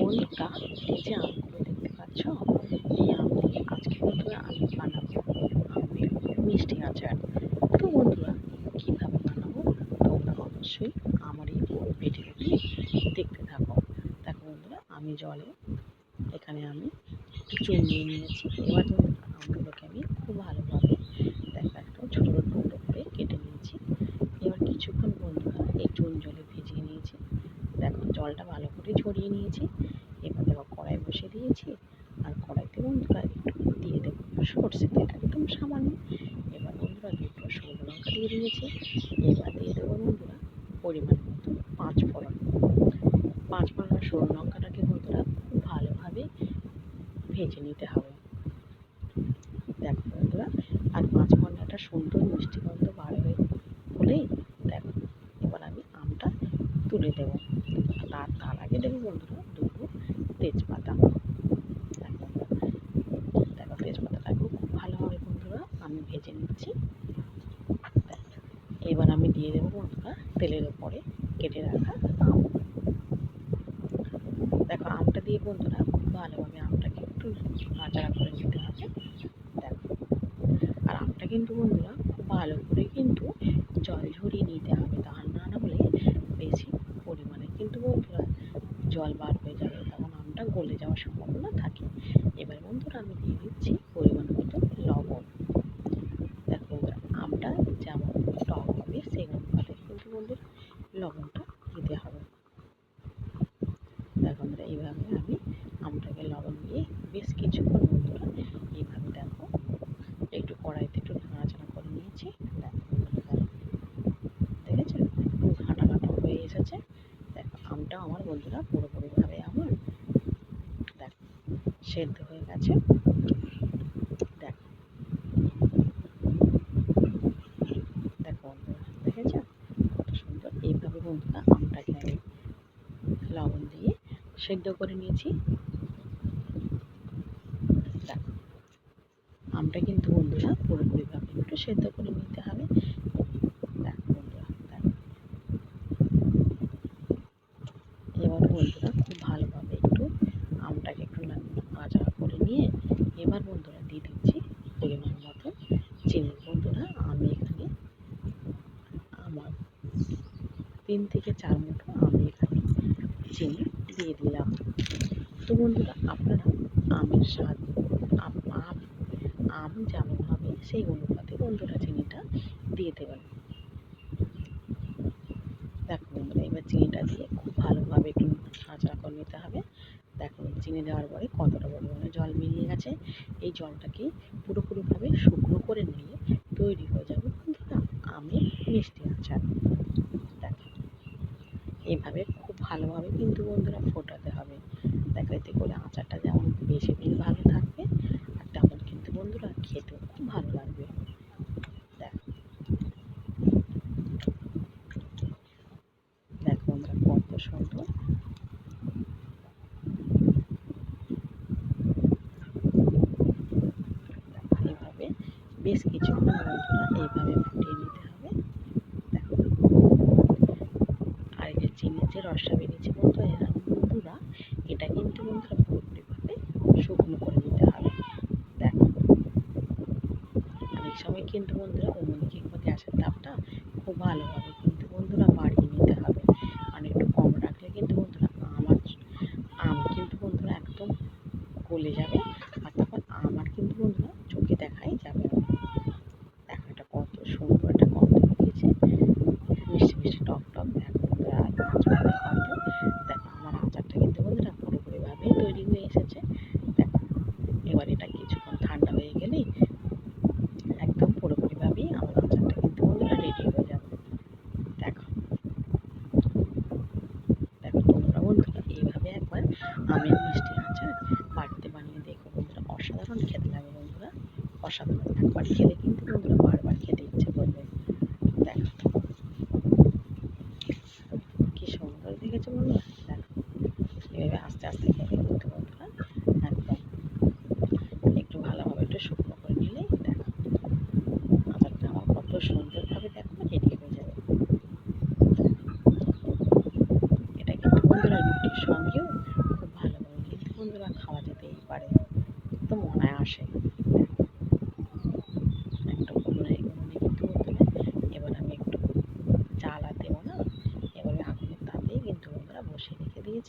বন্ধুরা এই যে আমগুলো দেখতে পাচ্ছ, এই আম দিয়ে আজকে বন্ধুরা আমি বানাবো। আমের মিষ্টি আচার। তো বন্ধুরা, কীভাবে বানাবো? তোমরা অবশ্যই আমার এই ভিডিওটি দেখতে থাকো। দেখো বন্ধুরা, আমি জলে এখানে আমি চুন নিয়ে নিয়েছি। এবার বন্ধুরা আমগুলোকে আমি খুব ভালোভাবে দেখো একদম ছোটো ছোটো টুকরো করে কেটে নিয়েছি এবার কিছুক্ষণ বন্ধুরা এই চুন জলে ভিজিয়ে নিয়েছি দেখো জলটা ভালো করে ঝরিয়ে নিয়েছি। এবার দেখো কড়াই বসিয়ে দিয়েছি। আর কড়াইতে বন্ধুরা একটু দিয়ে দেবো সর্ষে তেল, একদম সামান্য। এবার বন্ধুরা দুটো শুকনো লঙ্কা দিয়ে দিয়েছি। এবার দিয়ে দেবো বন্ধুরা পরিমাণ মতো পাঁচ ফোড়ন। পাঁচ ফোড়ন আর শুকনো লঙ্কাটাকে বন্ধুরা খুব ভালোভাবে ভেজে নিতে হবে। দেখো বন্ধুরা, আর পাঁচ ফোড়নটা সুন্দর মিষ্টি গন্ধ বার হয়ে হলেই দেখো এবার আমি আমটা তুলে দেবো তার তার আগে দেবো বন্ধুরা দুটো তেজপাতা দেখো তেজপাতাটাকেও খুব ভালোভাবে বন্ধুরা, আমি ভেজে নিচ্ছি। এবার আমি দিয়ে দেবো বন্ধুরা তেলের ওপরে কেটে রাখা আম। দেখো, আমটা দিয়ে বন্ধুরা খুব ভালোভাবে আমটাকে একটু নাচাড়া করে নিতে হবে। দেখো, আর আমটা কিন্তু বন্ধুরা খুব ভালো করে কিন্তু জল ঝরিয়ে নিতে হবে। তা না না হলে বেশি পরিমাণে কিন্তু বন্ধুরা জল বার হয়ে যাবে তখন আমটা গলে যাওয়ার সম্ভাবনা থাকে। এবার বন্ধুরা আমি দিয়ে দিচ্ছি পরিমাণ মতো লবণ। দেখো বন্ধুরা আমটা যেমন টক হবে অনুপাতে কিন্তু বন্ধুরা লবণটা দিতে হবে। দেখো বন্ধুরা এইভাবে আমি আমটাকে লবণ দিয়ে বেশ কিছুক্ষণ বন্ধুরা এইভাবে দেখো, একটু কড়াইতে একটু নাড়াচাড়া করে নিয়েছি। দেখেছ একটু ঘাটা ঘাটা হয়ে এসেছে। দেখো আমটা আমার বন্ধুরা পুরোপুরিভাবে আমার দেখো সেদ্ধ হয়ে গেছে। দেখো। দেখো বন্ধুরা দেখেছ? কত সুন্দর। এইভাবে বন্ধুরা আমটাকে আমি লবণ দিয়ে সেদ্ধ করে নিয়েছি। দেখো, আমটা কিন্তু বন্ধুরা পুরোপুরিভাবে একটু সেদ্ধ করে নিতে হবে দেখো বন্ধুরা দেখো এবার বন্ধুরা খুব ভালোভাবে একটু আমটাকে একটু নাড়া করে নিয়ে এবার বন্ধুরা দিয়ে দিচ্ছি পরিমাণ মতো চিনি বন্ধুরা আমি এখানে আমার তিন থেকে চার মুঠো আমি এখানে চিনি দিয়ে দিলাম। তো বন্ধুরা, আপনারা আমের স্বাদ, আম আম যেমন হবে সেই অনুপাতে বন্ধুরা চিনিটা দিয়ে দেবেন। দেখো বন্ধুরা, এবার চিনিটা দিয়ে খুব ভালোভাবে একটু নাড়াচাড়া করে নিতে হবে। দেখো, চিনি দেওয়ার পরে কতটা পরিমাণে জল মিলিয়ে গেছে, এই জলটাকে পুরোপুরিভাবে শুকনো করে নিয়ে তৈরি হয়ে যাবে। আমের মিষ্টি আচার দেখো। এইভাবে খুব ভালোভাবে কিন্তু বন্ধুরা ফোটাতে হবে। দেখো, এতে করে আচারটা যেমন বেশি দিন ভালো থাকবে আর তেমন কিন্তু বন্ধুরা খেতেও খুব ভালো লাগবে দেখো দেখো বন্ধুরা কত সুন্দর এইভাবে বেশ কিছুক্ষণ বন্ধুরা এইভাবে ফুটিয়ে নিতে হবে দেখো আর এই যে চিনির যে রসটা বেরিয়েছে বন্ধুরা বন্ধুরা, এটা কিন্তু বন্ধুরা পুরোপুরিভাবে শুকনো করে নিতে হবে। দেখো। অনেক সময় কিন্তু বন্ধুরা উনুনে কিংবা গ্যাসের তাপটা খুব ভালোভাবে কিন্তু বন্ধুরা বাড়িয়ে নিতে হবে আর একটু কম রাখলে কিন্তু বন্ধুরা আমার আম কিন্তু বন্ধুরা একদম গলে যাবে আর তখন আমার কিন্তু বন্ধুরা চোখে দেখাই যাবে না দেখো এটা কত সুন্দর একটা গন্ধ বেরিয়েছে মিষ্টি মিষ্টি টক টক দেখো বন্ধুরা আর আচার গন্ধ দেখো আমার আচারটা কিন্তু বন্ধুরা পুরোপুরিভাবে তৈরি হয়ে এসেছে দেখো এবার এটা কিছুক্ষণ ঠান্ডা হয়ে গেলেই একদম পুরোপুরিভাবেই আমার আচারটা কিন্তু বন্ধুরা রেডি হয়ে যাবে। দেখো। দেখো তোমরা বন্ধুরা, এইভাবে একবার আমের মিষ্টি আচার বাড়িতে বানিয়ে দেখো বন্ধুরা। অসাধারণ খেতে লাগে বন্ধুরা। অসাধারণ। একবার খেলে কিন্তু বন্ধুরা বারবার খেতে ইচ্ছে করবে। দেখো। কি সুন্দর দেখেছ বন্ধুরা? দেখো। এভাবে আস্তে আস্তে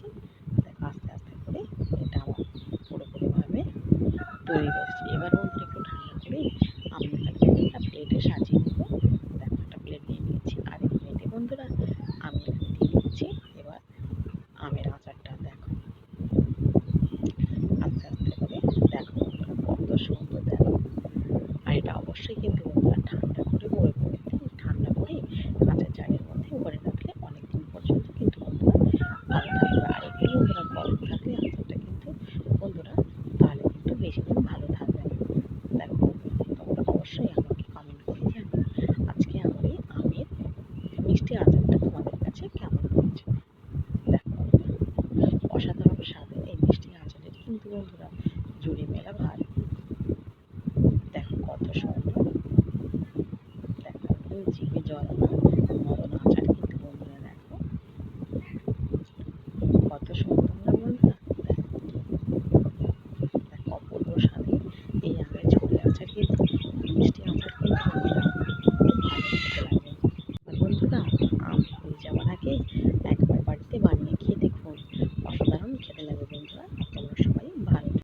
নিয়েছি দেখো আস্তে আস্তে করে এটা আমার পুরোপুরিভাবে তৈরি করছি। এবার তোমাদের কাছে কেমন হয়েছে? দেখো অসাধারণ স্বাদে এই মিষ্টি আচারের কিন্তু বন্ধুরা জুড়ি মেলা ভাত দেখো কত সুন্দর। দেখো জিভে জল নরম